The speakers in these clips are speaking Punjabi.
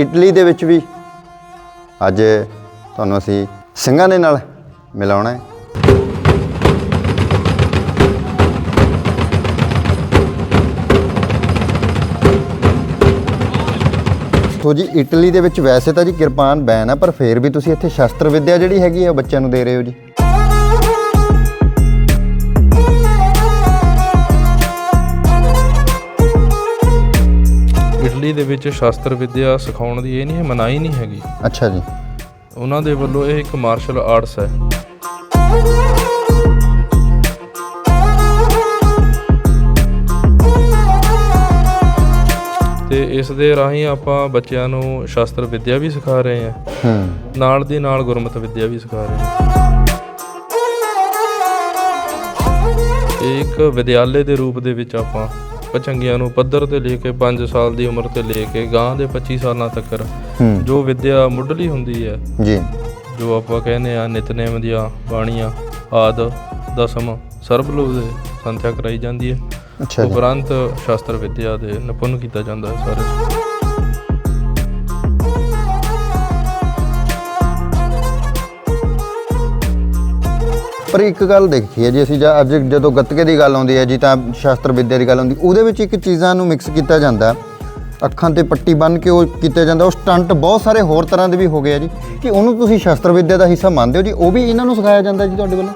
ਇਟਲੀ ਦੇ ਵਿੱਚ ਵੀ। ਅੱਜ ਤੁਹਾਨੂੰ ਅਸੀਂ ਸਿੰਘਾਂ ਦੇ ਨਾਲ ਮਿਲਾਉਣਾ ਹੈ। ਸੋ ਜੀ, ਇਟਲੀ ਦੇ ਵਿੱਚ ਵੈਸੇ ਤਾਂ ਜੀ ਕਿਰਪਾਨ ਬੈਨ ਹੈ ਪਰ ਫੇਰ ਵੀ ਤੁਸੀਂ ਇੱਥੇ ਸ਼ਸਤਰ ਵਿੱਦਿਆ ਜਿਹੜੀ ਹੈਗੀ ਆ, ਉਹ ਬੱਚਿਆਂ ਨੂੰ ਦੇ ਰਹੇ ਹੋ ਜੀ। ਇਟਲੀ ਦੇ ਵਿੱਚ ਸ਼ਾਸਤਰ ਵਿੱਦਿਆ ਸਿਖਾਉਣ ਦੀ ਇਹ ਨਹੀਂ ਹੈ ਮਨਾਹੀ ਨਹੀਂ ਹੈਗੀ। ਅੱਛਾ ਜੀ। ਉਹਨਾਂ ਦੇ ਵੱਲੋਂ ਇਹ ਇੱਕ ਮਾਰਸ਼ਲ ਆਰਟਸ ਹੈ। ਤੇ ਇਸ ਦੇ ਰਾਹੀਂ ਆਪਾਂ ਬੱਚਿਆਂ ਨੂੰ ਸ਼ਾਸਤਰ ਵਿੱਦਿਆ ਵੀ ਸਿਖਾ ਰਹੇ ਹਾਂ। ਹੂੰ। ਨਾਲ ਦੀ ਨਾਲ ਗੁਰਮਤਿ ਵਿੱਦਿਆ ਵੀ ਸਿਖਾ ਰਹੇ ਹਾਂ। ਇੱਕ ਵਿਦਿਆਲੇ ਦੇ ਰੂਪ ਦੇ ਵਿੱਚ ਆਪਾਂ ਪਚੰਗਿਆਂ ਨੂੰ ਪੱਧਰ ਤੇ ਲੈ ਕੇ 5 ਸਾਲ ਦੀ ਉਮਰ ਤੇ ਲੈ ਕੇ ਗਾਂ ਦੇ 25 ਸਾਲਾਂ ਤੱਕ ਜੋ ਵਿੱਦਿਆ ਮੁੱਢਲੀ ਹੁੰਦੀ ਹੈ। ਜੀ। ਜੋ ਆਪਾਂ ਕਹਿੰਦੇ ਆ ਨਿਤਨੇਮ ਦੀਆਂ ਬਾਣੀਆਂ ਆਦ ਦਸਮ ਸਰਬਲੋਕ ਦੇ ਸੰਥਿਆ ਕਰਾਈ ਜਾਂਦੀ ਹੈ। ਉਪਰੰਤ ਸ਼ਾਸਤਰ ਵਿੱਦਿਆ ਦੇ ਨਿਪੁੰਨ ਕੀਤਾ ਜਾਂਦਾ ਹੈ ਸਾਰੇ। ਪਰ ਇੱਕ ਗੱਲ ਦੇਖੀ ਹੈ ਜੀ, ਅਸੀਂ ਜਾਂ ਅੱਜ ਜਦੋਂ ਗੱਤਕੇ ਦੀ ਗੱਲ ਆਉਂਦੀ ਹੈ ਜੀ, ਤਾਂ ਸ਼ਾਸਤਰ ਵਿੱਦਿਆ ਦੀ ਗੱਲ ਆਉਂਦੀ, ਉਹਦੇ ਵਿੱਚ ਇੱਕ ਚੀਜ਼ਾਂ ਨੂੰ ਮਿਕਸ ਕੀਤਾ ਜਾਂਦਾ ਅੱਖਾਂ ਤੇ ਪੱਟੀ ਬੰਨ ਕੇ ਉਹ ਕੀਤਾ ਜਾਂਦਾ, ਉਹ ਸਟੰਟ ਬਹੁਤ ਸਾਰੇ ਹੋਰ ਤਰ੍ਹਾਂ ਦੇ ਵੀ ਹੋ ਗਏ ਆ ਜੀ, ਕਿ ਉਹਨੂੰ ਤੁਸੀਂ ਸ਼ਾਸਤਰ ਵਿੱਦਿਆ ਦਾ ਹਿੱਸਾ ਮੰਨਦੇ ਹੋ ਜੀ, ਉਹ ਵੀ ਇਹਨਾਂ ਨੂੰ ਸਿਖਾਇਆ ਜਾਂਦਾ ਜੀ ਤੁਹਾਡੇ ਵੱਲੋਂ?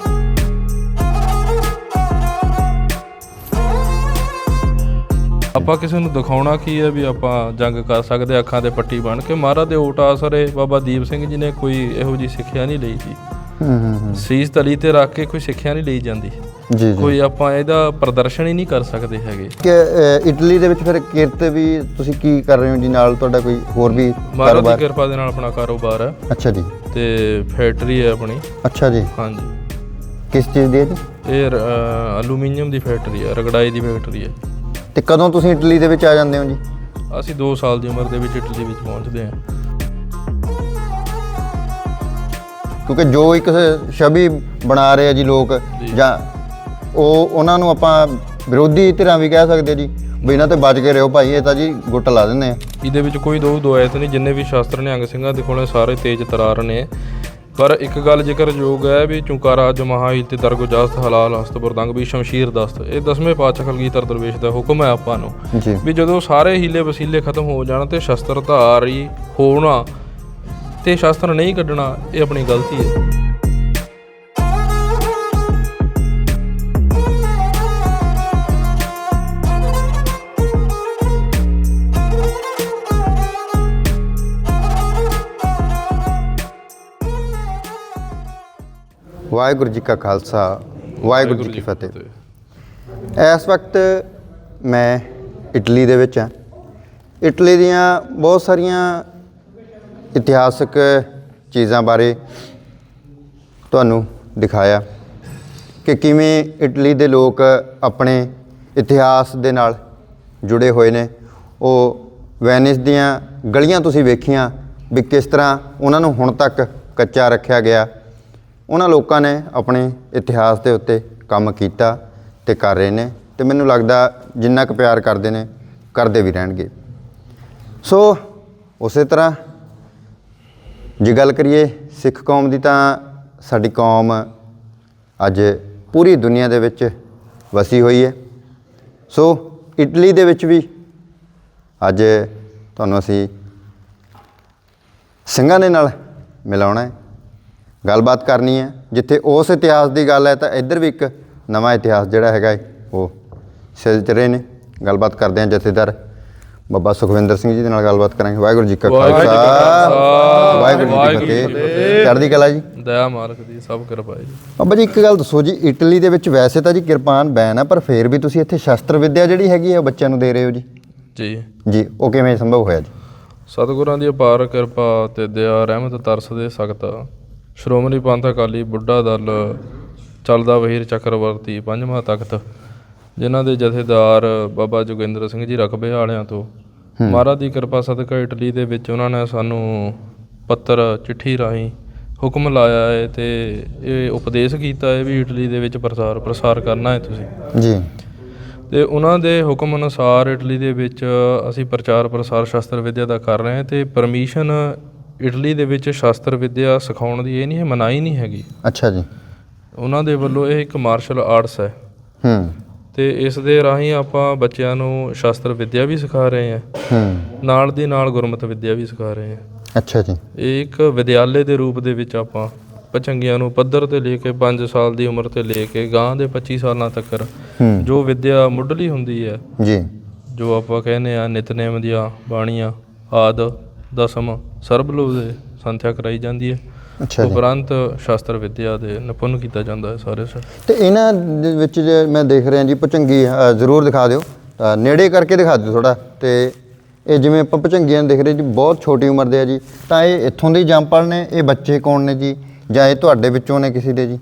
ਆਪਾਂ ਕਿਸੇ ਨੂੰ ਦਿਖਾਉਣਾ ਕੀ ਹੈ ਵੀ ਆਪਾਂ ਜੰਗ ਕਰ ਸਕਦੇ, ਅੱਖਾਂ ਤੇ ਪੱਟੀ ਬਣ ਕੇ। ਮਹਾਰਾਜ ਦੇ ਓਟ ਆਸਰੇ ਬਾਬਾ ਦੀਪ ਸਿੰਘ ਜੀ ਨੇ ਕੋਈ ਇਹੋ ਜੀ ਸਿੱਖਿਆ ਨਹੀਂ ਲਈ ਸੀ ਹੂੰ ਹੂੰ ਸੀਸ ਤਲੀ ਤੇ ਰੱਖ ਕੇ ਕੋਈ ਸਿੱਖਿਆ ਨਹੀਂ ਲਈ ਜਾਂਦੀ। ਜੀ ਜੀ। ਕੋਈ ਆਪਾਂ ਇਹਦਾ ਪ੍ਰਦਰਸ਼ਨ ਹੀ ਨਹੀਂ ਕਰ ਸਕਦੇ ਹੈਗੇ। ਕਿ ਅ, ਇਟਲੀ ਦੇ ਵਿੱਚ ਫਿਰ ਕਿਰਤ ਵੀ ਤੁਸੀਂ ਕੀ ਕਰ ਰਹੇ ਹੋ ਜੀ? ਨਾਲ ਤੁਹਾਡਾ ਕੋਈ ਹੋਰ ਵੀ ਮਹਾਰਾਜ ਦੀ ਕਾਰੋਬਾਰ? ਕਿਰਪਾ ਦੇ ਨਾਲ ਆਪਣਾ ਕਾਰੋਬਾਰ ਹੈ। ਅੱਛਾ ਜੀ। ਤੇ ਫੈਕਟਰੀ ਹੈ ਆਪਣੀ। ਅੱਛਾ ਜੀ। ਹਾਂਜੀ। ਕਿਸ ਚੀਜ਼ ਦੀ ਹੈ ਜੀ? ਇਹ ਐਲੂਮੀਨੀਅਮ ਦੀ ਫੈਕਟਰੀ ਹੈ ਰਗੜਾਈ ਦੀ ਫੈਕਟਰੀ ਹੈ। ਤੇ ਕਦੋਂ ਤੁਸੀਂ ਇਟਲੀ ਦੇ ਵਿੱਚ ਆ ਜਾਂਦੇ ਹੋ ਜੀ? ਅਸੀਂ 2 ਸਾਲ ਦੀ ਉਮਰ ਦੇ ਵਿੱਚ ਇਟਲੀ ਵਿੱਚ ਪਹੁੰਚਦੇ ਹਾਂ। ਕਿਉਂਕਿ ਜੋ ਇੱਕ ਛਵੀ ਬਣਾ ਰਹੇ ਆ ਜੀ ਲੋਕ ਜਾਂ। ਉਹ ਉਹਨਾਂ ਨੂੰ ਆਪਾਂ ਵਿਰੋਧੀ ਧਿਰਾਂ ਵੀ ਕਹਿ ਸਕਦੇ ਜੀ ਵੀ ਇਹਨਾਂ ਤੇ ਬਚ ਕੇ ਰਹੋ ਭਾਈ ਇਹ ਤਾਂ ਜੀ ਗੁੱਟ ਲਾ ਦਿੰਦੇ ਆ। ਇਹਦੇ ਵਿੱਚ ਕੋਈ ਦੋ ਦੁਆਇਤ ਨਹੀਂ ਜਿੰਨੇ ਵੀ ਸ਼ਾਸਤਰ ਨਿਹੰਗ ਸਿੰਘਾਂ ਦੇ ਕੋਲੇ ਸਾਰੇ ਤੇਜ ਤਰਾਰ ਨੇ। ਪਰ ਇੱਕ ਗੱਲ ਜ਼ਿਕਰਯੋਗ ਹੈ ਵੀ ਚੁੰਕਾਰਾ ਜਮਹਾਈ ਤੇ ਦਰਗੁਜਾਸਤ ਹਲਾਲ ਹਸਤ ਬਰਦੰਗ ਵੀ ਸ਼ਮਸ਼ੀਰ ਦਸਤ ਇਹ ਦਸਵੇਂ ਪਾਤਸ਼ਾਹ ਕਲਗੀਧਰ ਦਰਵੇਸ਼ ਦਾ ਹੁਕਮ ਹੈ ਆਪਾਂ ਨੂੰ ਵੀ ਜਦੋਂ ਸਾਰੇ ਹੀਲੇ ਵਸੀਲੇ ਖਤਮ ਹੋ ਜਾਣ ਤੇ ਸ਼ਸਤਰ ਧਾਰੀ ਹੋਣਾ ਤੇ ਸ਼ਸਤਰ ਨਹੀਂ ਕੱਢਣਾ ਇਹ ਆਪਣੀ ਗਲਤੀ ਹੈ। ਵਾਹਿਗੁਰੂ ਜੀ ਕਾ ਖਾਲਸਾ ਵਾਹਿਗੁਰੂ ਜੀ ਕੀ ਫਤਿਹ। ਇਸ ਵਕਤ ਮੈਂ ਇਟਲੀ ਦੇ ਵਿੱਚ ਹਾਂ। ਇਟਲੀ ਦੀਆਂ ਬਹੁਤ ਸਾਰੀਆਂ ਇਤਿਹਾਸਕ ਚੀਜ਼ਾਂ ਬਾਰੇ ਤੁਹਾਨੂੰ ਦਿਖਾਇਆ ਕਿ ਕਿਵੇਂ ਇਟਲੀ ਦੇ ਲੋਕ ਆਪਣੇ ਇਤਿਹਾਸ ਦੇ ਨਾਲ ਜੁੜੇ ਹੋਏ ਨੇ। ਉਹ ਵੈਨਿਸ ਦੀਆਂ ਗਲੀਆਂ ਤੁਸੀਂ ਵੇਖੀਆਂ ਵੀ ਕਿਸ ਤਰ੍ਹਾਂ ਉਹਨਾਂ ਨੂੰ ਹੁਣ ਤੱਕ ਕੱਚਾ ਰੱਖਿਆ ਗਿਆ। ਉਹਨਾਂ ਲੋਕਾਂ ਨੇ ਆਪਣੇ ਇਤਿਹਾਸ ਦੇ ਉੱਤੇ ਕੰਮ ਕੀਤਾ ਤੇ ਕਰ ਰਹੇ ਨੇ ਤੇ ਮੈਨੂੰ ਲੱਗਦਾ ਜਿੰਨਾ ਕੁ ਪਿਆਰ ਕਰਦੇ ਨੇ, ਕਰਦੇ ਵੀ ਰਹਿਣਗੇ। ਸੋ ਉਸੇ ਤਰ੍ਹਾਂ ਜੇ ਗੱਲ ਕਰੀਏ ਸਿੱਖ ਕੌਮ ਦੀ ਤਾਂ ਸਾਡੀ ਕੌਮ ਅੱਜ ਪੂਰੀ ਦੁਨੀਆ ਦੇ ਵਿੱਚ ਵਸੀ ਹੋਈ ਹੈ। ਸੋ ਇਟਲੀ ਦੇ ਵਿੱਚ ਵੀ ਅੱਜ ਤੁਹਾਨੂੰ ਅਸੀਂ ਸਿੰਘਾਂ ਦੇ ਨਾਲ ਮਿਲਾਉਣਾ ਹੈ। ਗੱਲਬਾਤ ਕਰਨੀ ਹੈ। ਜਿੱਥੇ ਉਸ ਇਤਿਹਾਸ ਦੀ ਗੱਲ ਹੈ ਤਾਂ ਇੱਧਰ ਵੀ ਇੱਕ ਨਵਾਂ ਇਤਿਹਾਸ ਜਿਹੜਾ ਹੈਗਾ ਹੈ, ਉਹ ਸਿਲਚ ਰਹੇ ਨੇ। ਗੱਲਬਾਤ ਕਰਦੇ ਹਾਂ ਜਥੇਦਾਰ ਬਾਬਾ ਸੁਖਵਿੰਦਰ ਸਿੰਘ ਜੀ ਦੇ ਨਾਲ ਗੱਲਬਾਤ ਕਰਾਂਗੇ। ਵਾਹਿਗੁਰੂ ਜੀ ਕਾ ਖਾਲਸਾ। ਵਾਹਿਗੁਰੂ ਜੀ ਕੀ ਫਤਿਹ। ਚੜ੍ਹਦੀ ਕਲਾ ਜੀ। ਦਇਆ ਮਾਲਕ ਦੀ ਸਭ ਕਿਰਪਾ ਜੀ। ਬਾਬਾ ਜੀ ਇੱਕ ਗੱਲ ਦੱਸੋ ਜੀ ਇਟਲੀ ਦੇ ਵਿੱਚ ਵੈਸੇ ਤਾਂ ਜੀ ਕਿਰਪਾਨ ਬੈਨ ਹੈ ਪਰ ਫੇਰ ਵੀ ਤੁਸੀਂ ਇੱਥੇ ਸ਼ਸਤਰ ਵਿੱਦਿਆ ਜਿਹੜੀ ਹੈਗੀ ਉਹ ਬੱਚਿਆਂ ਨੂੰ ਦੇ ਰਹੇ ਹੋ ਜੀ? ਜੀ। ਜੀ ਉਹ ਕਿਵੇਂ ਸੰਭਵ ਹੋਇਆ ਜੀ? ਸਤਿਗੁਰਾਂ ਦੀ ਅਪਾਰ ਕਿਰਪਾ ਤੇ ਦਇਆ ਰਹਿਮਤ ਤਰਸ ਦੇ ਸਖਤ। ਸ਼੍ਰੋਮਣੀ ਪੰਥ ਅਕਾਲੀ ਬੁੱਢਾ ਦਲ ਚੱਲਦਾ ਵਹੀਰ ਚੱਕਰਵਰਤੀ ਪੰਜਵਾਂ ਤਖਤ। ਜਿਨ੍ਹਾਂ ਦੇ ਜਥੇਦਾਰ ਬਾਬਾ ਜੋਗਿੰਦਰ ਸਿੰਘ ਜੀ ਰਕਬੇ ਵਾਲਿਆਂ ਤੋਂ। ਮਹਾਰਾਜ ਦੀ ਕਿਰਪਾ ਸਦਕਾ ਇਟਲੀ ਦੇ ਵਿੱਚ ਉਹਨਾਂ ਨੇ ਸਾਨੂੰ ਪੱਤਰ ਚਿੱਠੀ ਰਾਹੀਂ ਹੁਕਮ ਲਾਇਆ ਹੈ ਤੇ ਇਹ ਉਪਦੇਸ਼ ਕੀਤਾ ਹੈ ਵੀ ਇਟਲੀ ਦੇ ਵਿੱਚ ਪ੍ਰਸਾਰ ਪ੍ਰਸਾਰ ਕਰਨਾ ਹੈ ਤੁਸੀਂ। ਜੀ। ਤੇ ਉਹਨਾਂ ਦੇ ਹੁਕਮ ਅਨੁਸਾਰ ਇਟਲੀ ਦੇ ਵਿੱਚ ਅਸੀਂ ਪ੍ਰਚਾਰ ਪ੍ਰਸਾਰ ਸ਼ਾਸਤਰ ਵਿਦਿਆ ਦਾ ਕਰ ਰਹੇ ਹਾਂ ਤੇ ਪਰਮਿਸ਼ਨ ਇਟਲੀ ਦੇ ਵਿੱਚ ਸ਼ਾਸਤਰ ਵਿਦਿਆ ਸਿਖਾਉਣ ਦੀ ਇਹ ਨਹੀਂ ਹੈ ਮਨਾਹੀ ਨਹੀਂ ਹੈਗੀ। ਅੱਛਾ ਜੀ। ਉਹਨਾਂ ਦੇ ਵੱਲੋਂ ਇਹ ਇੱਕ ਮਾਰਸ਼ਲ ਆਰਟਸ ਹੈ। ਹੂੰ। ਤੇ ਇਸ ਦੇ ਰਾਹੀਂ ਆਪਾਂ ਬੱਚਿਆਂ ਨੂੰ ਸ਼ਾਸਤਰ ਵਿਦਿਆ ਵੀ ਸਿਖਾ ਰਹੇ ਹਾਂ। ਹੂੰ। ਨਾਲ ਦੀ ਨਾਲ ਗੁਰਮਤਿ ਵਿਦਿਆ ਵੀ ਸਿਖਾ ਰਹੇ ਹਾਂ। ਅੱਛਾ ਜੀ। ਇਹ ਇੱਕ ਵਿਦਿਆਲੇ ਦੇ ਰੂਪ ਦੇ ਵਿੱਚ ਆਪਾਂ ਪਚੰਗੀਆਂ ਨੂੰ ਪੱਧਰ ਤੇ ਲੈ ਕੇ 5 ਸਾਲ ਦੀ ਉਮਰ ਤੇ ਲੈ ਕੇ ਗਾਂ ਦੇ 25 ਸਾਲਾਂ ਤੱਕ ਹੂੰ। ਜੋ ਵਿਦਿਆ ਮੁੱਢਲੀ ਹੁੰਦੀ ਹੈ ਜੀ। ਜੋ ਆਪਾਂ ਕਹਿੰਦੇ ਆ ਨਿਤਨੇਮ ਦੀਆਂ ਬਾਣੀਆਂ ਆਦ ਦਸਮ ਸਰਬਲੋਹ ਦੇ ਸੰਥਿਆ ਕਰਾਈ ਜਾਂਦੀ ਹੈ। ਅੱਛਾ ਜੀ। ਉਪਰੰਤ ਸ਼ਾਸਤਰ ਵਿਦਿਆ ਦੇ ਨਿਪੁੰਨ ਕੀਤਾ ਜਾਂਦਾ ਹੈ ਸਾਰੇ ਸਰ। ਤੇ ਇਹਨਾਂ ਦੇ ਵਿੱਚ ਜੇ ਮੈਂ ਦੇਖ ਰਿਹਾ ਜੀ ਭਚੰਗੀ ਅ, ਜ਼ਰੂਰ ਦਿਖਾ ਦਿਓ। ਅ, ਨੇੜੇ ਕਰਕੇ ਦਿਖਾ ਦਿਓ ਥੋੜਾ ਤੇ ਇਹ ਜਿਵੇਂ ਆਪਾਂ ਭਚੰਗੀਆਂ ਨੂੰ ਦੇਖ ਰਹੇ ਜੀ ਬਹੁਤ ਛੋਟੀ ਉਮਰ ਦੇ ਆ ਜੀ। ਤਾਂ ਇਹ ਇੱਥੋਂ ਦੇ ਜੰਪਲ ਨੇ ਇਹ ਬੱਚੇ ਕੌਣ ਨੇ ਜੀ? ਜਾਂ ਇਹ ਤੁਹਾਡੇ ਵਿੱਚੋਂ ਨੇ ਕਿਸੇ ਦੇ ਜੀ?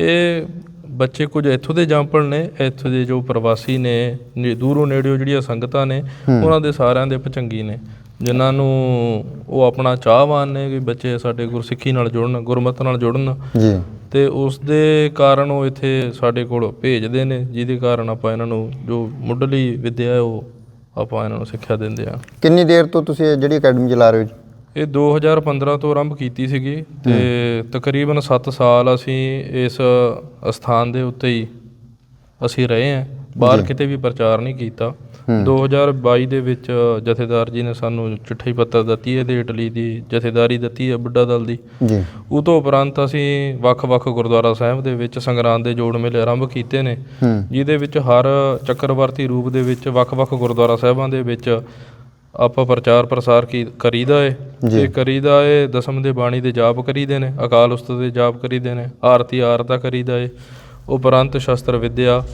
ਇਹ ਬੱਚੇ ਕੁਝ ਇੱਥੋਂ ਦੇ ਜੰਪਲ ਨੇ ਇੱਥੋਂ ਦੇ ਜੋ ਪ੍ਰਵਾਸੀ ਨੇ ਨੇ- ਦੂਰੋਂ ਨੇੜਿਓਂ ਜਿਹੜੀਆਂ ਸੰਗਤਾਂ ਨੇ ਉਹਨਾਂ ਦੇ ਸਾਰਿਆਂ ਦੇ ਭਚੰਗੀ ਨੇ। ਜਿਨ੍ਹਾਂ ਨੂੰ ਉਹ ਆਪਣਾ ਚਾਹਵਾਨ ਨੇ ਕਿ ਬੱਚੇ ਸਾਡੇ ਗੁਰਸਿੱਖੀ ਨਾਲ ਜੁੜਨ ਗੁਰਮਤਿ ਨਾਲ ਜੁੜਨ। ਜੀ। ਤੇ ਉਸ ਦੇ ਕਾਰਨ ਉਹ ਇੱਥੇ ਸਾਡੇ ਕੋਲ ਭੇਜਦੇ ਨੇ ਜਿਹਦੇ ਕਾਰਨ ਆਪਾਂ ਇਹਨਾਂ ਨੂੰ ਜੋ ਮੁੱਢਲੀ ਵਿੱਦਿਆ ਹੈ ਉਹ ਆਪਾਂ ਇਹਨਾਂ ਨੂੰ ਸਿੱਖਿਆ ਦਿੰਦੇ ਆ ਕਿੰਨੀ ਦੇਰ ਤੋਂ ਤੁਸੀਂ ਇਹ ਜਿਹੜੀ ਅਕੈਡਮੀ ਚਲਾ ਰਹੇ ਹੋ ਜੀ? ਇਹ 2015 ਤੋਂ ਆਰੰਭ ਕੀਤੀ ਸੀਗੀ ਤੇ ਤਕਰੀਬਨ 7 ਸਾਲ ਅਸੀਂ ਇਸ ਅਸਥਾਨ ਦੇ ਉੱਤੇ ਹੀ ਅਸੀਂ ਰਹੇ ਹਾਂ। ਬਾਹਰ ਕਿਤੇ ਵੀ ਪ੍ਰਚਾਰ ਨਹੀਂ ਕੀਤਾ। 2022 ਦੇ ਵਿੱਚ ਜਥੇਦਾਰ ਜੀ ਨੇ ਸਾਨੂੰ ਚਿੱਠੀ ਪੱਤਰ ਦਿੱਤੀ ਹੈ ਤੇ ਇਟਲੀ ਦੀ ਜਥੇਦਾਰੀ ਦਿੱਤੀ ਹੈ ਬੁੱਢਾ ਦਲ ਦੀ। ਜੀ। ਉਹ ਤੋਂ ਉਪਰੰਤ ਅਸੀਂ ਵੱਖ-ਵੱਖ ਗੁਰਦੁਆਰਾ ਸਾਹਿਬ ਦੇ ਵਿੱਚ ਸੰਗਰਾਂਦ ਦੇ ਜੋੜ ਮੇਲੇ ਆਰੰਭ ਕੀਤੇ ਨੇ ਜਿਹਦੇ ਵਿੱਚ ਹਰ ਚੱਕਰਵਰਤੀ ਰੂਪ ਦੇ ਵਿੱਚ ਵੱਖ-ਵੱਖ ਗੁਰਦੁਆਰਾ ਸਾਹਿਬਾਂ ਦੇ ਵਿੱਚ ਆਪਾਂ ਪ੍ਰਚਾਰ ਪ੍ਰਸਾਰ ਕੀ ਕਰੀਦਾ ਏ। ਤੇ ਕਰੀਦਾ ਏ ਦਸਮ ਦੇ ਬਾਣੀ ਦੇ ਜਾਪ ਕਰੀਦੇ ਨੇ ਅਕਾਲ ਉਸਤਤ ਦੇ ਜਾਪ ਕਰੀਦੇ ਨੇ ਆਰਤੀ ਆਰਤਾ ਕਰੀਦਾ ਏ। ਉਪਰੰਤ ਸ਼ਸਤਰ ਵਿਦਿਆ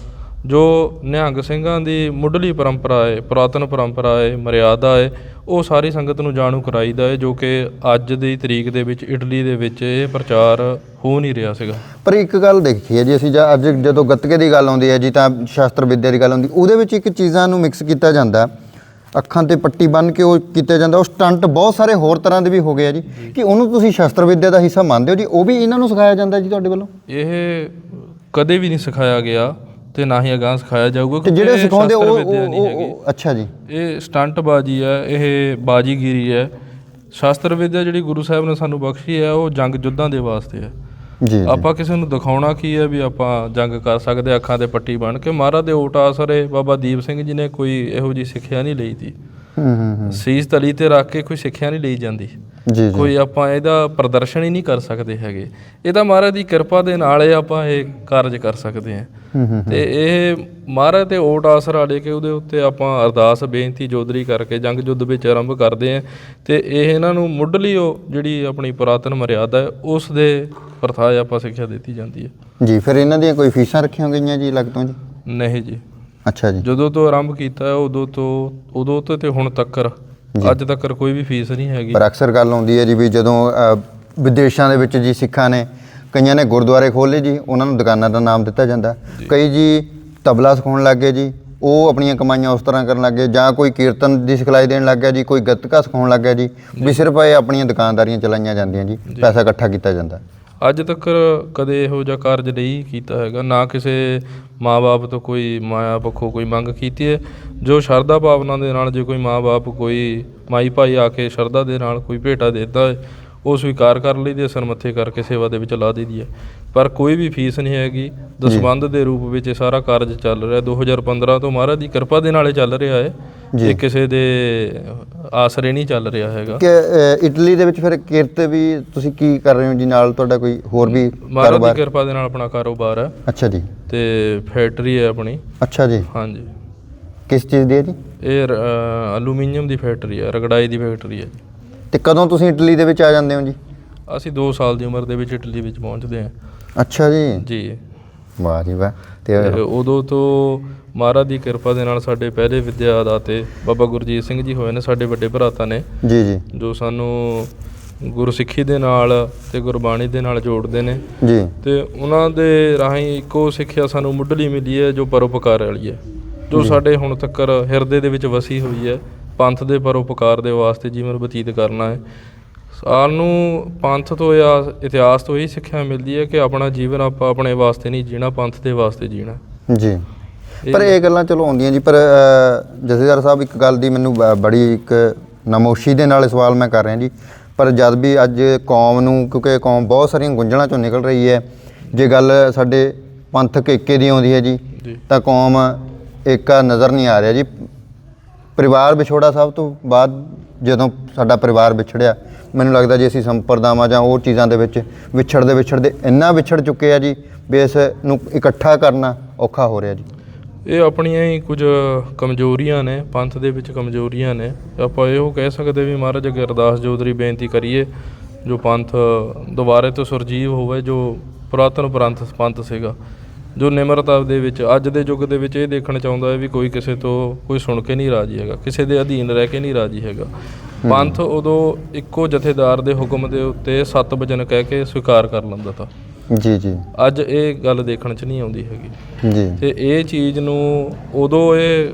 ਜੋ ਨਿਹੰਗ ਸਿੰਘਾਂ ਦੀ ਮੁੱਢਲੀ ਪਰੰਪਰਾ ਏ ਪੁਰਾਤਨ ਪਰੰਪਰਾ ਏ ਮਰਿਆਦਾ ਏ ਉਹ ਸਾਰੀ ਸੰਗਤ ਨੂੰ ਜਾਣੂ ਕਰਾਈਦਾ ਏ ਜੋ ਕਿ ਅੱਜ ਦੀ ਤਰੀਕ ਦੇ ਵਿੱਚ ਇਟਲੀ ਦੇ ਵਿੱਚ ਇਹ ਪ੍ਰਚਾਰ ਹੋ ਨਹੀਂ ਰਿਹਾ ਸੀਗਾ। ਪਰ ਇੱਕ ਗੱਲ ਦੇਖੀ ਹੈ ਜੀ ਅਸੀਂ ਜਾਂ ਅੱਜ ਜਦੋਂ ਗੱਤਕੇ ਦੀ ਗੱਲ ਆਉਂਦੀ ਹੈ ਜੀ ਤਾਂ ਸ਼ਾਸਤਰ ਵਿਦਿਆ ਦੀ ਗੱਲ ਆਉਂਦੀ ਉਹਦੇ ਵਿੱਚ ਇੱਕ ਚੀਜ਼ਾਂ ਨੂੰ ਮਿਕਸ ਕੀਤਾ ਜਾਂਦਾ। ਅੱਖਾਂ ਤੇ ਪੱਟੀ ਬੰਨ੍ਹ ਕੇ ਉਹ ਕੀਤਾ ਜਾਂਦਾ। ਉਹ ਸਟੰਟ ਬਹੁਤ ਸਾਰੇ ਹੋਰ ਤਰ੍ਹਾਂ ਦੇ ਵੀ ਹੋ ਗਏ ਆ ਜੀ। ਕਿ ਉਹਨੂੰ ਤੁਸੀਂ ਸ਼ਾਸਤਰ ਵਿਦਿਆ ਦਾ ਹਿੱਸਾ ਮੰਨਦੇ ਹੋ ਜੀ? ਉਹ ਵੀ ਇਹਨਾਂ ਨੂੰ ਸਿਖਾਇਆ ਜਾਂਦਾ ਜੀ ਤੁਹਾਡੇ ਵੱਲੋਂ? ਇਹ ਕਦੇ ਵੀ ਨਹੀਂ ਸਿਖਾਇਆ ਗਿਆ। ਤੇ ਨਾ ਹੀ ਅਗਾਂਹ ਸਿਖਾਇਆ ਜਾਊਗਾ ਤੇ ਜਿਹੜੇ ਇਹ ਸਿਖਾਉਂਦੇ ਉਹ ਸ਼ਾਸਤਰ ਉਹ- ਵਿਦਿਆ ਨਹੀਂ ਉਹ- ਹੈਗੀ। ਉਹ- ਅੱਛਾ ਜੀ। ਇਹ ਸਟੰਟ ਬਾਜੀ ਹੈ ਇਹ ਬਾਜੀਗੀਰੀ ਹੈ। ਸ਼ਾਸਤਰ ਵਿਦਿਆ ਜਿਹੜੀ ਗੁਰੂ ਸਾਹਿਬ ਨੇ ਸਾਨੂੰ ਬਖਸ਼ੀ ਹੈ ਉਹ ਜੰਗ ਯੁੱਧਾਂ ਦੇ ਵਾਸਤੇ ਹੈ। ਜੀ ਆਪਾਂ ਕਿਸੇ ਨੂੰ ਦਿਖਾਉਣਾ ਕੀ ਹੈ ਵੀ ਆਪਾਂ ਜੰਗ ਕਰ ਸਕਦੇ ਹਾਂ ਅੱਖਾਂ ਤੇ ਪੱਟੀ ਬਣ ਕੇ। ਮਹਾਰਾਜ ਦੇ ਓਟ ਆਸਰੇ ਬਾਬਾ ਦੀਪ ਸਿੰਘ ਜੀ ਨੇ ਕੋਈ ਇਹੋ ਜੀ ਸਿੱਖਿਆ ਨਹੀਂ ਲਈ ਤੀ ਹੂੰ ਹੂੰ ਹੂੰ। ਸੀਸ ਤਲੀ ਤੇ ਰੱਖ ਕੇ ਕੋਈ ਸਿੱਖਿਆ ਨਹੀਂ ਲਈ ਜਾਂਦੀ। ਜੀ ਜੀ। ਕੋਈ ਆਪਾਂ ਇਹਦਾ ਪ੍ਰਦਰਸ਼ਨ ਹੀ ਨਹੀਂ ਕਰ ਸਕਦੇ ਹੈਗੇ। ਇਹ ਤਾਂ ਮਹਾਰਾਜ ਦੀ ਕਿਰਪਾ ਦੇ ਨਾਲ ਹੀ ਆਪਾਂ ਇਹ ਕਾਰਜ ਕਰ ਸਕਦੇ ਹਾਂ। ਹੂੰ ਹੂੰ ਤੇ ਇਹ ਮਹਾਰਾਜ ਤੇ ਓਟ ਆਸਰਾ ਲੈ ਕੇ ਉਹਦੇ ਉੱਤੇ ਆਪਾਂ ਅਰਦਾਸ ਬੇਨਤੀ ਜੋਦਰੀ ਕਰਕੇ ਜੰਗ ਯੁੱਧ ਵਿੱਚ ਆਰੰਭ ਕਰਦੇ ਆਂ ਤੇ ਇਹ ਇਹਨਾਂ ਨੂੰ ਮੁੱਢਲੀ ਉਹ ਜਿਹੜੀ ਆਪਣੀ ਪੁਰਾਤਨ ਮਰਿਆਦਾ ਹੈ ਉਸ ਦੇ ਪ੍ਰਥਾ ਆਪਾਂ ਸਿੱਖਿਆ ਦਿੱਤੀ ਜਾਂਦੀ ਹੈ। ਜੀ ਫਿਰ ਇਹਨਾਂ ਦੀਆਂ ਕੋਈ ਫੀਸਾਂ ਰੱਖੀਆਂ ਗਈਆਂ ਜੀ ਲੱਗਤੋਂ ਜੀ? ਨਹੀਂ ਜੀ। ਅੱਛਾ ਜੀ। ਜਦੋਂ ਤੋਂ ਆਰੰਭ ਕੀਤਾ ਹੈ, ਉਦੋਂ ਤੋਂ ਉਦੋਂ ਤੋਂ ਤੇ ਹੁਣ ਤੱਕ ਅੱਜ ਤੱਕ ਕੋਈ ਵੀ ਫੀਸ ਨਹੀਂ ਹੈਗੀ। ਪਰ ਅਕਸਰ ਗੱਲ ਆਉਂਦੀ ਹੈ ਜੀ ਵੀ ਜਦੋਂ ਅ, ਵਿਦੇਸ਼ਾਂ ਦੇ ਵਿੱਚ ਜੀ ਸਿੱਖਾਂ ਨੇ ਕਈਆਂ ਨੇ ਗੁਰਦੁਆਰੇ ਖੋਲ੍ਹੇ ਜੀ ਉਹਨਾਂ ਨੂੰ ਦੁਕਾਨਾਂ ਦਾ ਨਾਮ ਦਿੱਤਾ ਜਾਂਦਾ। ਕਈ ਜੀ ਤਬਲਾ ਸਿਖਾਉਣ ਲੱਗ ਗਏ ਜੀ ਉਹ ਆਪਣੀਆਂ ਕਮਾਈਆਂ ਉਸ ਤਰ੍ਹਾਂ ਕਰਨ ਲੱਗ ਗਏ ਜਾਂ ਕੋਈ ਕੀਰਤਨ ਦੀ ਸਿਖਲਾਈ ਦੇਣ ਲੱਗ ਗਿਆ ਜੀ ਕੋਈ ਗੱਤਕਾ ਸਿਖਾਉਣ ਲੱਗ ਗਿਆ ਜੀ ਵੀ ਸਿਰਫ ਇਹ ਆਪਣੀਆਂ ਦੁਕਾਨਦਾਰੀਆਂ ਚਲਾਈਆਂ ਜਾਂਦੀਆਂ ਜੀ। ਪੈਸਾ ਇਕੱਠਾ ਕੀਤਾ ਜਾਂਦਾ। ਅੱਜ ਤੱਕ ਕਦੇ ਇਹੋ ਜਿਹਾ ਕਾਰਜ ਨਹੀਂ ਕੀਤਾ ਹੈਗਾ, ਨਾ ਕਿਸੇ ਮਾਂ ਬਾਪ ਤੋਂ ਕੋਈ ਮਾਇਆ ਪੱਖੋਂ ਕੋਈ ਮੰਗ ਕੀਤੀ ਹੈ। ਜੋ ਸ਼ਰਧਾ ਭਾਵਨਾ ਦੇ ਨਾਲ ਜੇ ਕੋਈ ਮਾਂ ਬਾਪ ਕੋਈ ਮਾਈ ਭਾਈ ਆ ਕੇ ਸ਼ਰਧਾ ਦੇ ਨਾਲ ਕੋਈ ਭੇਟਾ ਦਿੰਦਾ ਹੈ ਉਹ ਸਵੀਕਾਰ ਕਰ ਲਈਦੀ ਹੈ ਸਿਰ ਮੱਥੇ ਕਰਕੇ ਸੇਵਾ ਦੇ ਵਿੱਚ ਲਾ ਦਈਦੀ ਹੈ। ਪਰ ਕੋਈ ਵੀ ਫੀਸ ਨਹੀਂ ਹੈਗੀ। ਦਸਵੰਧ ਦੇ ਰੂਪ ਵਿੱਚ ਇਹ ਸਾਰਾ ਕਾਰਜ ਚੱਲ ਰਿਹਾ। 2015 ਤੋਂ ਮਹਾਰਾਜ ਦੀ ਕਿਰਪਾ ਦੇ ਨਾਲ ਇਹ ਚੱਲ ਰਿਹਾ ਹੈ। ਇਹ ਕਿਸੇ ਦੇ ਆਸਰੇ ਨਹੀਂ ਚੱਲ ਰਿਹਾ ਹੈਗਾ। ਕਿ ਇਟਲੀ ਦੇ ਵਿੱਚ ਫਿਰ ਕਿਰਤ ਵੀ ਤੁਸੀਂ ਕੀ ਕਰ ਰਹੇ ਹੋ ਜੀ? ਨਾਲ ਤੁਹਾਡਾ ਕੋਈ ਹੋਰ ਵੀ ਮਹਾਰਾਜ ਦੀ ਕਿਰਪਾ ਦੇ ਨਾਲ ਆਪਣਾ ਕਾਰੋਬਾਰ ਹੈ। ਅੱਛਾ ਜੀ। ਤੇ ਫੈਕਟਰੀ ਹੈ ਆਪਣੀ। ਅੱਛਾ ਜੀ। ਹਾਂਜੀ। ਕਿਸ ਚੀਜ਼ ਦੀ ਹੈ ਜੀ? ਇਹ ਐਲੂਮੀਨੀਅਮ ਦੀ ਫੈਕਟਰੀ ਹੈ ਰਗੜਾਈ ਦੀ ਫੈਕਟਰੀ ਹੈ ਤੇ ਕਦੋਂ ਤੁਸੀਂ ਇਟਲੀ ਦੇ ਵਿੱਚ ਆ ਜਾਂਦੇ ਹੋ ਜੀ? ਅਸੀਂ 2 ਸਾਲ ਦੀ ਉਮਰ ਦੇ ਵਿੱਚ ਇਟਲੀ ਵਿੱਚ ਪਹੁੰਚਦੇ ਹਾਂ। ਅੱਛਾ ਜੀ। ਜੀ। ਵਾਹ ਜੀ ਵਾਹ। ਤੇ ਤੇ ਉਦੋਂ ਤੋਂ ਮਹਾਰਾਜ ਦੀ ਕਿਰਪਾ ਦੇ ਨਾਲ ਸਾਡੇ ਪਹਿਲੇ ਵਿਦਿਆ ਦਾਤੇ ਬਾਬਾ ਗੁਰਜੀਤ ਸਿੰਘ ਜੀ ਹੋਏ ਨੇ ਸਾਡੇ ਵੱਡੇ ਭਰਾਤਾ ਨੇ। ਜੀ ਜੀ। ਜੋ ਸਾਨੂੰ ਗੁਰਸਿੱਖੀ ਦੇ ਨਾਲ ਤੇ ਗੁਰਬਾਣੀ ਦੇ ਨਾਲ ਜੋੜਦੇ ਨੇ। ਜੀ। ਤੇ ਉਹਨਾਂ ਦੇ ਰਾਹੀਂ ਇੱਕੋ ਸਿੱਖਿਆ ਸਾਨੂੰ ਮੁੱਢਲੀ ਮਿਲੀ ਹੈ ਜੋ ਪਰਉਪਕਾਰ ਵਾਲੀ ਹੈ। ਜੋ ਸਾਡੇ ਹੁਣ ਤੱਕ ਹਿਰਦੇ ਦੇ ਵਿੱਚ ਵਸੀ ਹੋਈ ਹੈ ਪੰਥ ਦੇ ਪਰਉਪਕਾਰ ਦੇ ਵਾਸਤੇ ਜੀਵਨ ਬਤੀਤ ਕਰਨਾ ਹੈ। ਸਾਨੂੰ ਪੰਥ ਤੋਂ ਜਾਂ ਇਤਿਹਾਸ ਤੋਂ ਇਹ ਸਿੱਖਿਆ ਮਿਲਦੀ ਹੈ ਕਿ ਆਪਣਾ ਜੀਵਨ ਆਪਾਂ ਆਪਣੇ ਵਾਸਤੇ ਨਹੀਂ ਜੀਣਾ ਪੰਥ ਦੇ ਵਾਸਤੇ ਜੀਣਾ। ਜੀ। ਪਰ ਇਹ ਗੱਲਾਂ ਚਲੋ ਆਉਂਦੀਆਂ ਜੀ ਪਰ ਜਥੇਦਾਰ ਸਾਹਿਬ ਇੱਕ ਗੱਲ ਦੀ ਮੈਨੂੰ ਬੜੀ ਇੱਕ ਨਮੋਸ਼ੀ ਦੇ ਨਾਲ ਸਵਾਲ ਮੈਂ ਕਰ ਰਿਹਾ ਜੀ। ਪਰ ਜਦ ਵੀ ਅੱਜ ਕੌਮ ਨੂੰ ਕਿਉਂਕਿ ਕੌਮ ਬਹੁਤ ਸਾਰੀਆਂ ਗੁੰਝਲਾਂ ਚੋਂ ਨਿਕਲ ਰਹੀ ਹੈ ਜੇ ਗੱਲ ਸਾਡੇ ਪੰਥਕ ਏਕੇ ਦੀ ਆਉਂਦੀ ਹੈ ਜੀ ਜੀ। ਤਾਂ ਕੌਮ ਏਕਾ ਨਜ਼ਰ ਨਹੀਂ ਆ ਰਿਹਾ ਜੀ। ਪਰਿਵਾਰ ਵਿਛੋੜਾ ਸਭ ਤੋਂ ਬਾਅਦ ਜਦੋਂ ਸਾਡਾ ਪਰਿਵਾਰ ਵਿਛੜਿਆ, ਮੈਨੂੰ ਲੱਗਦਾ ਜੀ ਅਸੀਂ ਸੰਪਰਦਾਵਾਂ ਜਾਂ ਹੋਰ ਚੀਜ਼ਾਂ ਦੇ ਵਿੱਚ ਵਿਛੜਦੇ ਵਿਛੜਦੇ ਇੰਨਾ ਵਿਛੜ ਚੁੱਕੇ ਆ ਜੀ ਵੀ ਇਸ ਨੂੰ ਇਕੱਠਾ ਕਰਨਾ ਔਖਾ ਹੋ ਰਿਹਾ ਜੀ। ਇਹ ਆਪਣੀਆਂ ਹੀ ਕੁਝ ਕਮਜ਼ੋਰੀਆਂ ਨੇ, ਪੰਥ ਦੇ ਵਿੱਚ ਕਮਜ਼ੋਰੀਆਂ ਨੇ। ਆਪਾਂ ਇਹੋ ਕਹਿ ਸਕਦੇ ਵੀ ਮਹਾਰਾਜ ਅੱਗੇ ਅਰਦਾਸ ਜੋਦਰੀ ਬੇਨਤੀ ਕਰੀਏ, ਜੋ ਪੰਥ ਦੁਬਾਰੇ ਤੋਂ ਸੁਰਜੀਵ ਹੋਵੇ, ਜੋ ਪੁਰਾਤਨ ਪੰਥ ਪੰਥ ਸੀਗਾ ਜੋ ਨਿਮਰਤਾ ਦੇ ਵਿੱਚ ਅੱਜ ਦੇ ਯੁੱਗ ਦੇ ਵਿੱਚ ਇਹ ਦੇਖਣ ਚਾਹੁੰਦਾ ਹੈ ਵੀ ਕੋਈ ਕਿਸੇ ਤੋਂ ਕੋਈ ਸੁਣ ਕੇ ਨਹੀਂ ਰਾਜੀ ਹੈਗਾ ਕਿਸੇ ਦੇ ਅਧੀਨ ਰਹਿ ਕੇ ਨਹੀਂ ਰਾਜੀ ਹੈਗਾ। ਪੰਥ ਉਦੋਂ ਇੱਕੋ ਜਥੇਦਾਰ ਦੇ ਹੁਕਮ ਦੇ ਉੱਤੇ ਸੱਤ ਵਚਨ ਕਹਿ ਕੇ ਸਵੀਕਾਰ ਕਰ ਲੈਂਦਾ ਤਾ। ਜੀ ਜੀ। ਅੱਜ ਇਹ ਗੱਲ ਦੇਖਣ 'ਚ ਨਹੀਂ ਆਉਂਦੀ ਹੈਗੀ। ਜੀ। ਤੇ ਇਹ ਚੀਜ਼ ਨੂੰ ਉਦੋਂ ਇਹ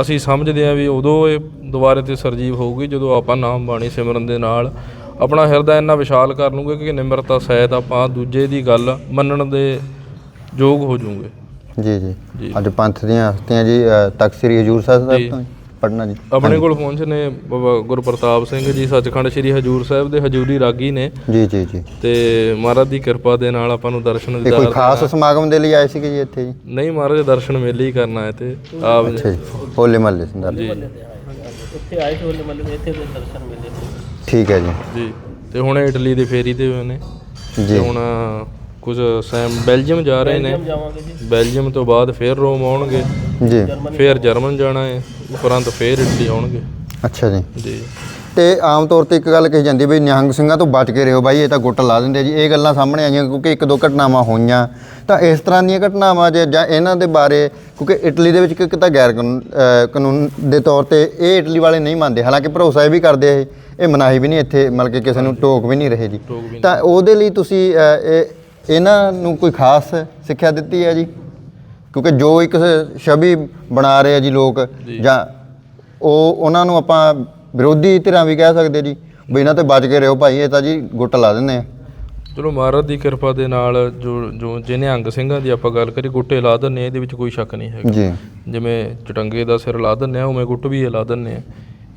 ਅਸੀਂ ਸਮਝਦੇ ਹਾਂ ਵੀ ਉਦੋਂ ਇਹ ਦੁਬਾਰੇ ਤੇ ਸਰਜੀਵ ਹੋਊਗੀ ਜਦੋਂ ਆਪਾਂ ਨਾਮ ਬਾਣੀ ਸਿਮਰਨ ਦੇ ਨਾਲ ਆਪਣਾ ਹਿਰਦਾ ਇੰਨਾ ਵਿਸ਼ਾਲ ਕਰ ਲੂਗੇ ਕਿ ਨਿਮਰਤਾ ਸਹਿਤ ਆਪਾਂ ਦੂਜੇ ਦੀ ਗੱਲ ਮੰਨਣ ਦੇ ਯੋਗ ਹੋ ਜਾਊਗੇ ਜੀ ਜੀ। ਅੱਜ ਪੰਥ ਦੀਆਂ ਹਸਤੀਆਂ ਜੀ ਤਖ਼ਤ ਸ੍ਰੀ ਹਜੂਰ ਸਾਹਿਬ। ਤੋਂ ਪੜਨਾ ਜੀ। ਆਪਣੇ ਕੋਲ ਪਹੁੰਚੇ ਨੇ ਬਾਬਾ ਗੁਰਪ੍ਰਤਾਪ ਸਿੰਘ ਜੀ ਸੱਚਖੰਡ ਸ੍ਰੀ ਹਜੂਰ ਸਾਹਿਬ ਦੇ ਹਜੂਰੀ ਰਾਗੀ ਨੇ। ਜੀ ਜੀ ਜੀ। ਤੇ ਮਹਾਰਾਜ ਦੀ ਕਿਰਪਾ ਦੇ ਨਾਲ ਆਪਾਂ ਨੂੰ ਦਰਸ਼ਨ ਇਹ ਕੋਈ ਖਾਸ ਸਮਾਗਮ ਦੇ ਲਈ ਆਏ ਸੀਗੇ ਜੀ ਇੱਥੇ ਜੀ? ਨਹੀਂ ਮਹਾਰਾਜ ਦਰਸ਼ਨ ਮੇਲੇ ਹੀ ਕਰਨਾ ਹੈ ਤੇ ਆਪ ਅੱਛਾ ਜੀ। ਹੋਲੇ ਮਹੱਲੇ ਸੰਦਰ ਜੀ। ਇੱਥੇ ਆਏ ਸੀ ਹੋਲੇ ਮੱਲੇ ਇੱਥੇ ਦੇ ਦਰਸ਼ਨ ਮਿਲੇ ਠੀਕ ਹੈ ਜੀ। ਜੀ। ਤੇ ਹੁਣ ਇਟਲੀ ਦੇ ਫੇਰੀ ਤੇ ਹੋਏ ਨੇ। ਜੀ। ਤੇ ਹੁਣ ਕੁਝ ਸੈਮ ਬੈਲਜੀਅਮ ਜਾ ਰਹੇ ਨੇ। ਜਾਵਾਂਗੇ ਜੀ। ਬੈਲਜੀਅਮ ਤੋਂ ਬਾਅਦ ਫੇਰ ਰੋਮ ਆਉਣਗੇ। ਜੀ। ਫੇਰ ਜਰਮਨ ਜਾਣਾ ਹੈ। ਉਪਰੰਤ ਫੇਰ ਇਟਲੀ ਆਉਣਗੇ। ਅੱਛਾ ਜੀ। ਜੀ। ਤੇ ਆਮ ਤੌਰ ਤੇ ਇੱਕ ਗੱਲ ਕਹੀ ਜਾਂਦੀ ਵੀ ਨਿਹੰਗ ਸਿੰਘਾਂ ਤੋਂ ਬਚ ਕੇ ਰਹੋ ਬਾਈ ਇਹ ਤਾਂ ਗੁੱਟ ਲਾ ਦਿੰਦੇ ਜੀ। ਇਹ ਗੱਲਾਂ ਸਾਹਮਣੇ ਆਈਆਂ ਕਿਉਂਕਿ ਇੱਕ ਦੋ ਘਟਨਾਵਾਂ ਹੋਈਆਂ। ਤਾਂ ਇਸ ਤਰ੍ਹਾਂ ਦੀਆਂ ਘਟਨਾਵਾਂ ਜੇ ਜਾਂ ਇਹਨਾਂ ਦੇ ਬਾਰੇ ਕਿਉਂਕਿ ਇਟਲੀ ਦੇ ਵਿੱਚ ਇੱਕ ਤਾਂ ਗੈਰ ਕਾਨੂੰਨ ਦੇ ਤੌਰ ਤੇ ਇਹ ਇਟਲੀ ਵਾਲੇ ਨਹੀਂ ਮੰਨਦੇ। ਹਾਲਾਂਕਿ ਭਰੋਸਾ ਇਹ ਵੀ ਕਰਦੇ ਆ ਇਹ। ਇਹ ਮਨਾਹੀ ਵੀ ਨਹੀਂ ਇੱਥੇ ਮਤਲਬ ਕਿ ਕਿਸੇ ਨੂੰ ਟੋਕ ਵੀ ਨਹੀਂ ਰਹੇ ਜੀ। ਤਾਂ ਉਹਦੇ ਲਈ ਤੁਸੀਂ ਇਹ ਇਹਨਾਂ ਨੂੰ ਕੋਈ ਖਾਸ ਸਿੱਖਿਆ ਦਿੱਤੀ ਹੈ ਜੀ? ਕਿਉਂਕਿ ਜੋ ਇੱਕ ਛਵੀ ਬਣਾ ਰਹੇ ਆ ਜੀ ਲੋਕ ਜਾਂ। ਉਹ ਉਹਨਾਂ ਨੂੰ ਆਪਾਂ ਵਿਰੋਧੀ ਧਿਰਾਂ ਵੀ ਕਹਿ ਸਕਦੇ ਜੀ ਵੀ ਇਹਨਾਂ ਤੇ ਬਚ ਕੇ ਰਹੋ ਭਾਈ ਇਹ ਤਾਂ ਜੀ ਗੁੱਟ ਲਾ ਦਿੰਦੇ ਆ। ਚਲੋ ਮਹਾਰਾਜ ਦੀ ਕਿਰਪਾ ਦੇ ਨਾਲ ਜੋ ਜੋ ਜਿਹਨੇ ਅੰਗ ਸਿੰਘਾਂ ਦੀ ਆਪਾਂ ਗੱਲ ਕਰੀ ਗੁੱਟੇ ਲਾ ਦਿੰਨੇ ਇਹਦੇ ਵਿੱਚ ਕੋਈ ਸ਼ੱਕ ਨਹੀਂ ਹੈਗਾ। ਜੀ। ਜਿਵੇਂ ਚਟੰਗੇ ਦਾ ਸਿਰ ਲਾ ਦਿੰਨੇ ਆ ਉਵੇਂ ਗੁੱਟ ਵੀ ਲਾ ਦਿੰਨੇ ਆ।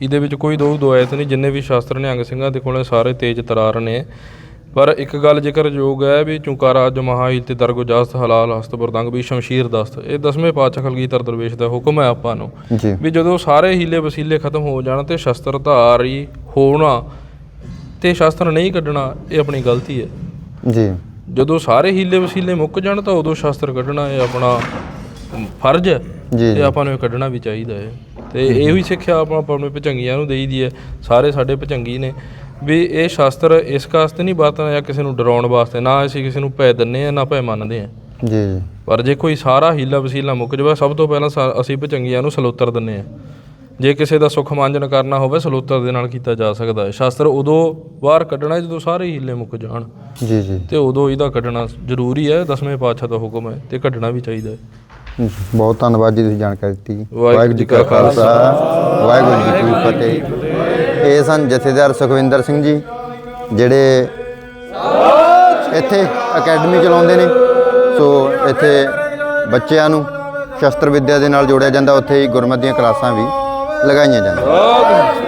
ਇਹਦੇ ਵਿੱਚ ਕੋਈ ਦੋ ਦੁਆਇਤ ਨਹੀਂ ਜਿੰਨੇ ਵੀ ਸ਼ਾਸਤਰ ਨੇ ਅੰਗ ਸਿੰਘਾਂ ਦੇ ਕੋਲੇ ਸਾਰੇ ਤੇਜ ਤਰਾਰ ਨੇ। ਪਰ ਇੱਕ ਗੱਲ ਜ਼ਿਕਰਯੋਗ ਹੈ ਵੀ ਚੁੰਕਾਰਾ ਜਮਹਾਇਲ ਤੇ ਦਰਗੋ ਜਸਤ ਹਲਾਲ ਹਸਤ ਬਰਦੰਗ ਵੀ ਸ਼ਮਸ਼ੀਰ ਦਸਤ। ਇਹ ਦਸਵੇਂ ਪਾਤਸ਼ਾਹ ਕਲਗੀਧਰ ਦਰਵੇਸ਼ ਦਾ ਹੁਕਮ ਹੈ ਆਪਾਂ ਨੂੰ ਵੀ ਜਦੋਂ ਸਾਰੇ ਹੀਲੇ ਵਸੀਲੇ ਖਤਮ ਹੋ ਜਾਣ ਤੇ ਸ਼ਸਤਰ ਧਾਰੀ ਹੋਣਾ ਤੇ ਸ਼ਸਤਰ ਨਹੀਂ ਕੱਢਣਾ ਇਹ ਆਪਣੀ ਗਲਤੀ ਹੈ। ਜੀ। ਜਦੋਂ ਸਾਰੇ ਹੀਲੇ ਵਸੀਲੇ ਮੁੱਕ ਜਾਣ ਤਾਂ ਉਦੋਂ ਸ਼ਸਤਰ ਕੱਢਣਾ ਇਹ ਆਪਣਾ ਫਰਜ਼ ਹੈ ਜੀ ਤੇ ਆਪਾਂ ਨੂੰ ਇਹ ਕੱਢਣਾ ਵੀ ਚਾਹੀਦਾ ਹੈ। ਤੇ ਇਹ ਵੀ ਸਿੱਖਿਆ ਆਪਾਂ ਆਪਣੇ ਭਚੰਗੀਆਂ ਨੂੰ ਦੇਈਦੀ ਹੈ। ਸਾਰੇ ਸਾਡੇ ਭਚੰਗੀ ਨੇ। ਵੀ ਇਹ ਸ਼ਾਸਤਰ ਇਸ ਕਾਸਤੇ ਨਹੀਂ ਵਰਤਣਾ ਜਾਂ ਕਿਸੇ ਨੂੰ ਡਰਾਉਣ ਵਾਸਤੇ ਨਾ ਅਸੀਂ ਕਿਸੇ ਨੂੰ ਭੈ ਦਿੰਨੇ ਆ ਨਾ ਭੈ ਮੰਨਦੇ ਆ ਜੀ ਜੀ। ਪਰ ਜੇ ਕੋਈ ਸਾਰਾ ਹੀਲਾ ਵਸੀਲਾ ਮੁੱਕ ਜਾਵੇ ਸਭ ਤੋਂ ਪਹਿਲਾਂ ਸਾ- ਅਸੀਂ ਭਚੰਗੀਆਂ ਨੂੰ ਸਲੋਤਰ ਦਿੰਨੇ ਆ ਜੇ ਕਿਸੇ ਦਾ ਸੁਖ ਮਾਂਜਨ ਕਰਨਾ ਹੋਵੇ ਸਲੋਤਰ ਦੇ ਨਾਲ ਕੀਤਾ ਜਾ ਸਕਦਾ ਹੈ। ਸ਼ਾਸਤਰ ਉਦੋਂ ਬਾਹਰ ਕੱਢਣਾ ਜਦੋਂ ਸਾਰੇ ਹੀਲੇ ਮੁੱਕ ਜਾਣ। ਜੀ ਜੀ। ਤੇ ਉਦੋਂ ਇਹਦਾ ਕੱਢਣਾ ਜ਼ਰੂਰੀ ਹੈ ਦਸਵੇਂ ਪਾਤਸ਼ਾਹ ਦਾ ਹੁਕਮ ਹੈ ਤੇ ਕੱਢਣਾ ਵੀ ਚਾਹੀਦਾ ਹੈ। ਬਹੁਤ ਧੰਨਵਾਦ ਜੀ ਤੁਸੀਂ ਜਾਣਕਾਰੀ ਦਿੱਤੀ। ਵਾਹਿਗੁਰੂ ਜੀ ਕਾ ਖਾਲਸਾ। ਵਾਹਿਗੁਰੂ ਜੀ ਕੀ ਫਤਿਹ। ਇਹ ਸਨ ਜਥੇਦਾਰ ਸੁਖਵਿੰਦਰ ਸਿੰਘ ਜੀ, ਜਿਹੜੇ ਇੱਥੇ ਅਕੈਡਮੀ ਚਲਾਉਂਦੇ ਨੇ। ਸੋ ਇੱਥੇ ਬੱਚਿਆਂ ਨੂੰ ਸ਼ਸਤਰ ਵਿੱਦਿਆ ਦੇ ਨਾਲ ਜੋੜਿਆ ਜਾਂਦਾ, ਉੱਥੇ ਹੀ ਗੁਰਮਤ ਦੀਆਂ ਕਲਾਸਾਂ ਵੀ ਲਗਾਈਆਂ ਜਾਂਦੀਆਂ।